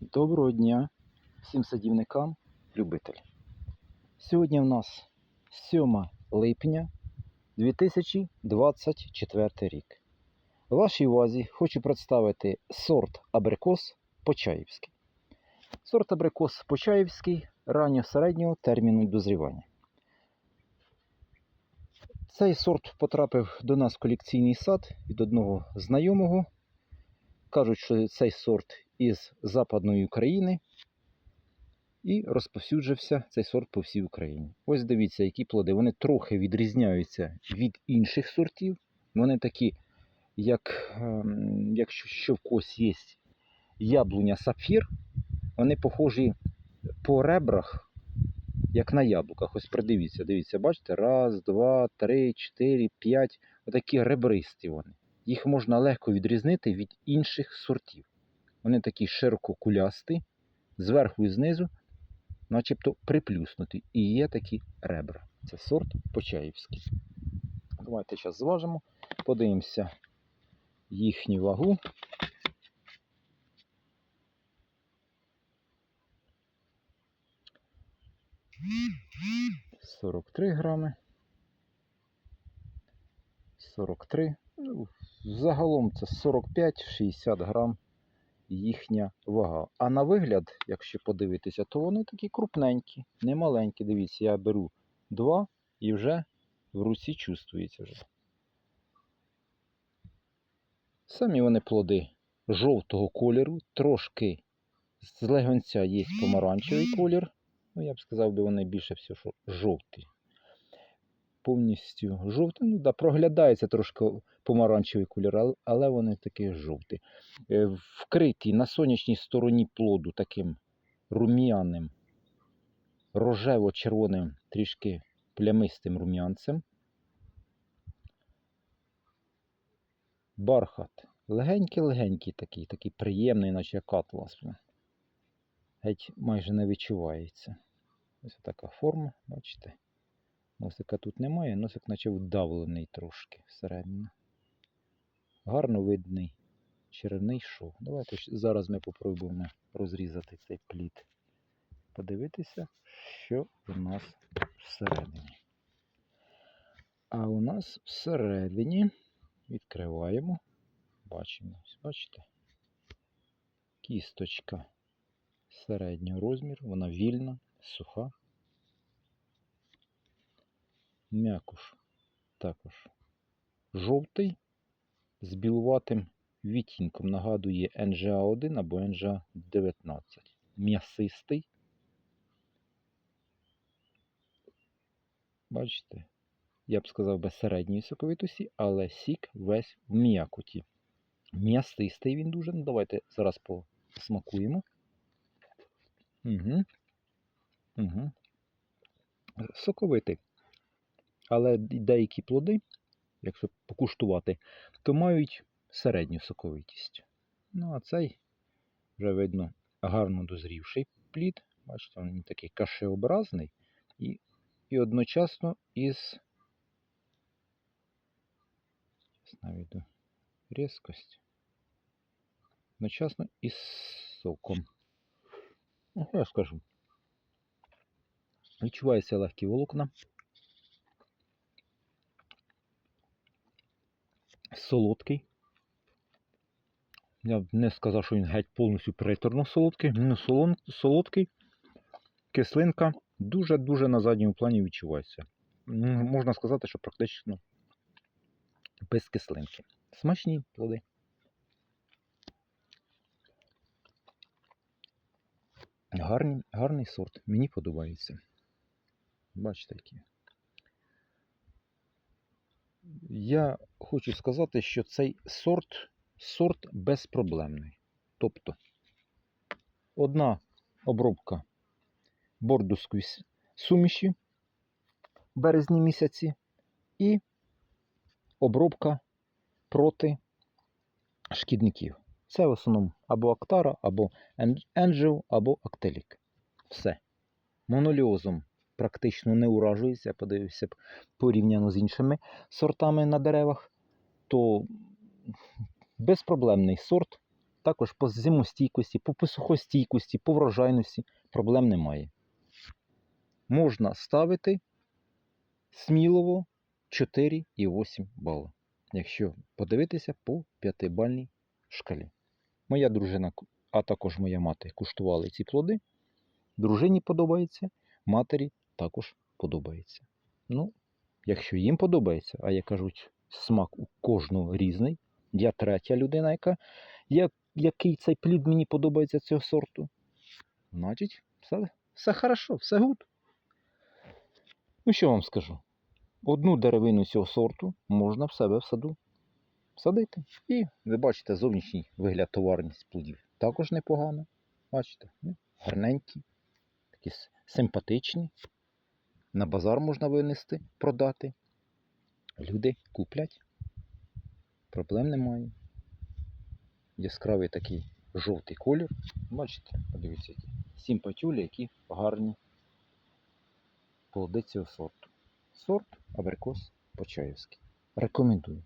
Доброго дня всім садівникам, любителям. Сьогодні в нас 7 липня 2024 рік. Вашій увазі хочу представити сорт абрикос Почаївський. Сорт абрикос Почаївський ранньо-середнього терміну дозрівання. Цей сорт потрапив до нас в колекційний сад від одного знайомого. Кажуть, що цей сорт із Западної України і розповсюджився цей сорт по всій Україні. Ось дивіться, які плоди. Вони трохи відрізняються від інших сортів. Вони такі, як ем, якщо в когось є яблуня сапфір, вони похожі по ребрах, як на яблуках. Ось придивіться, дивіться, бачите? Раз, два, три, чотири, п'ять. Отакі ребристі вони. Їх можна легко відрізнити від інших сортів. Вони такі ширококулясті, зверху і знизу, начебто приплюснуті. І є такі ребра. Це сорт Почаївський. Давайте зараз зважимо, подивимося їхню вагу. Сорок три грами. 43. Ну, загалом це 45-60 грам їхня вага. А на вигляд, якщо подивитися, то вони такі крупненькі, не маленькі. Дивіться, я беру два і вже в руці чувствується вже. Самі вони плоди жовтого кольору, трошки з легонця є помаранчевий колір. Ну, я б сказав, би вони більше всього, жовті. Повністю жовті. Ну, да, проглядається трошки помаранчевий кольор, але вони такі жовті. Е, Вкриті на сонячній стороні плоду таким рум'яним, рожево-червоним, трішки плямистим рум'янцем. Бархат. Легенький-легенький такий, такий приємний, наче як атлас. Геть майже не відчувається. Ось така форма, бачите. Носика тут немає, носик наче вдавлений трошки всередину. Гарно видний черевний шов. Давайте зараз ми попробуємо розрізати цей плід. Подивитися, що у нас всередині. А у нас всередині відкриваємо. Бачимо, бачите? Кісточка середнього розміру, вона вільна, суха. М'якуш також жовтий з білуватим відтінком. Нагадує NGA1 або NGA19. М'ясистий. Бачите? Я б сказав без середньої соковитості, але сік весь в м'якоті. М'ясистий він дуже. Ну, давайте зараз посмакуємо. Угу. Угу. Соковитий. Але деякі плоди, якщо покуштувати, то мають середню соковитість. Ну, а цей вже видно гарно дозрівший плід. Бачите, він такий кашеобразний і, і одночасно із наведу різкость. Одночасно із соком. Ну, я скажу. Відчуваються легкі волокна. Солодкий. Я б не сказав, що він геть повністю приторно солодкий, ну солодкий, кислинка дуже-дуже на задньому плані відчувається. Можна сказати, що практично без кислинки. Смачні плоди. Гарний, гарний сорт. Мені подобається. Бачите, які. Я хочу сказати, що цей сорт сорт безпроблемний. Тобто одна обробка бордовської с- суміші в березні місяці і обробка проти шкідників. Це в основному або Актара, або Angel, або Актелік. Все. Моноліозом практично не уражується, подивився б порівняно з іншими сортами на деревах, то безпроблемний сорт також по зимостійкості, по посухостійкості, по врожайності проблем немає. Можна ставити сміливо 4,8 бали, якщо подивитися по п'ятибальній шкалі. Моя дружина, а також моя мати куштували ці плоди. Дружині подобається, матері також подобається. Ну, якщо їм подобається, а як кажуть, смак у кожного різний. Я третя людина, яка я, який цей плід мені подобається цього сорту. Значить, все, все хорошо, все гуд. Ну, що вам скажу? Одну деревину цього сорту можна в себе в саду садити. І ви бачите зовнішній вигляд товарність плодів. Також непогано. Бачите, гарненькі, такі симпатичні. На базар можна винести, продати. Люди куплять. Проблем немає. Яскравий такий жовтий колір. Бачите, подивіться, які симпатюлі, які гарні плоди цього сорту. Сорт абрикос Почаївський. Рекомендую.